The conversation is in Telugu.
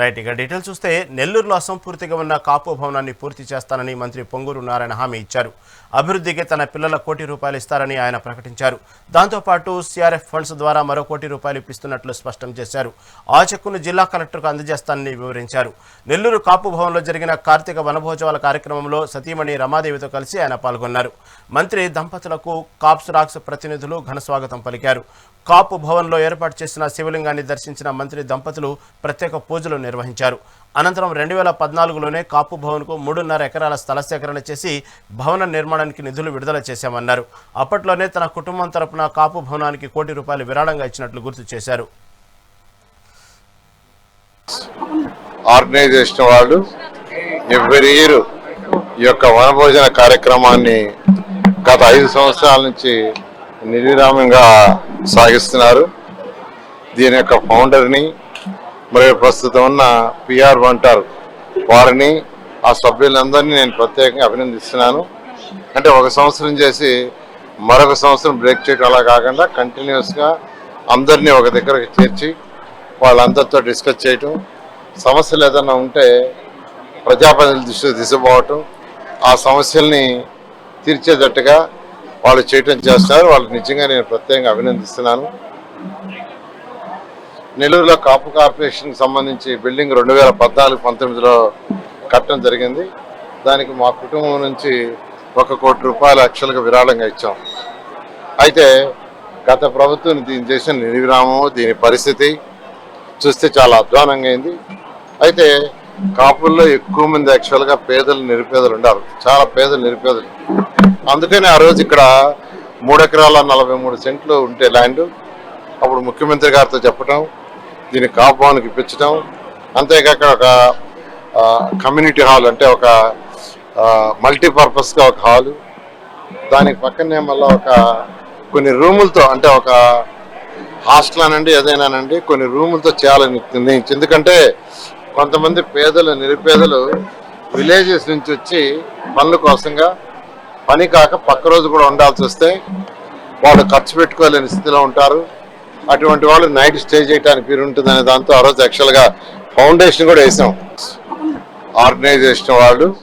రైట్ ఇక డీటెయిల్స్ చూస్తే నెల్లూరులో అసంపూర్తిగా ఉన్న కాపు భవనాన్ని పూర్తి చేస్తానని మంత్రి పొంగూరు నారాయణ హామీ ఇచ్చారు. అభివృద్ధికి తన పిల్లల కోటి రూపాయలు ఇస్తారని ఆయన ప్రకటించారు. దాంతోపాటు సిఆర్ఎఫ్ ఫండ్స్ ద్వారా మరో కోటి రూపాయలు ఇప్పిస్తున్నట్లు స్పష్టం చేశారు. ఆ చెక్కును జిల్లా కలెక్టర్కు అందజేస్తానని వివరించారు. నెల్లూరు కాపు భవన్లో జరిగిన కార్తీక వనభోజవాల కార్యక్రమంలో సతీమణి రమాదేవితో కలిసి ఆయన పాల్గొన్నారు. మంత్రి దంపతులకు కాప్స్ రాక్స్ ప్రతినిధులు ఘన స్వాగతం పలికారు. కాపు భవన్లో ఏర్పాటు చేసిన శివలింగాన్ని దర్శించిన మంత్రి దంపతులు ప్రత్యేక పూజలు నిర్వహించారు. అనంతరం రెండు వేల పద్నాలుగులోనే కాపు భవన్కు మూడున్నర ఎకరాల స్థల సేకరణ చేసి భవన నిర్మాణానికి నిధులు విడుదల చేశామన్నారు. అప్పట్లోనే తన కుటుంబం తరపున కాపు భవనానికి కోటి రూపాయలు విరాళంగా ఇచ్చినట్లు గుర్తు చేశారు. ఆర్గనైజేషన్ వాళ్ళు ఎవ్రీ ఇయర్ ఈ యొక్క వనభోజన కార్యక్రమాన్ని గత ఐదు సంవత్సరాల నుంచి నిర్విరామంగా సాగిస్తున్నారు. దీని యొక్క ఫౌండర్ని మరియు ప్రస్తుతం ఉన్న పిఆర్ వంటారు వారిని ఆ సభ్యులందరినీ నేను ప్రత్యేకంగా అభినందిస్తున్నాను. అంటే ఒక సంవత్సరం చేసి మరొక సంవత్సరం బ్రేక్ చేయడం అలా కాకుండా కంటిన్యూస్గా అందరినీ ఒక దగ్గరకు చేర్చి వాళ్ళందరితో డిస్కస్ చేయటం సమస్యలు ఏదైనా ఉంటే ప్రజాప్రతినిధుల దృష్టికి తీసుకుపోవటం ఆ సమస్యల్ని తీర్చేటట్టుగా వాళ్ళు చేయటం చేస్తారు వాళ్ళకి నిజంగా నేను ప్రత్యేకంగా అభినందిస్తున్నాను. నెల్లూరులో కాపు కార్పొరేషన్కి సంబంధించి బిల్డింగ్ రెండు వేల పద్నాలుగు పంతొమ్మిదిలో కట్టడం జరిగింది. దానికి మా కుటుంబం నుంచి ఒక కోటి రూపాయలు యాక్చువల్గా విరాళంగా ఇచ్చాం. అయితే గత ప్రభుత్వం దీన్ని చేసిన నిర్విరామము దీని పరిస్థితి చూస్తే చాలా అధ్వానంగా అయింది. అయితే కాపుల్లో ఎక్కువ మంది యాక్చువల్గా పేదలు నిరుపేదలు ఉండారు. చాలా పేదలు నిరుపేదలు. అందుకని ఆ రోజు ఇక్కడ మూడెకరాల నలభై మూడు సెంట్లు ఉంటే ల్యాండ్. అప్పుడు ముఖ్యమంత్రి గారితో చెప్పటం దీన్ని కాపానికి ఇప్పించడం అంతేకాక ఒక కమ్యూనిటీ హాల్ అంటే ఒక మల్టీపర్పస్గా ఒక హాలు దానికి పక్కనే మళ్ళీ ఒక కొన్ని రూములతో అంటే ఒక హాస్టల్ అనండి ఏదైనానండి కొన్ని రూములతో చేయాలని నిర్ణయించి ఎందుకంటే కొంతమంది పేదలు నిరుపేదలు విలేజెస్ నుంచి వచ్చి పనుల కోసంగా పని కాక పక్క రోజు కూడా ఉండాల్సి వస్తే వాళ్ళు ఖర్చు పెట్టుకోలేని స్థితిలో ఉంటారు. అటువంటి వాళ్ళు నైట్ స్టే చేయడానికి వీలు దాంతో ఆ రోజు యాక్చువల్గా ఫౌండేషన్ కూడా వేసాం. ఆర్గనైజేషన్ వాళ్ళు.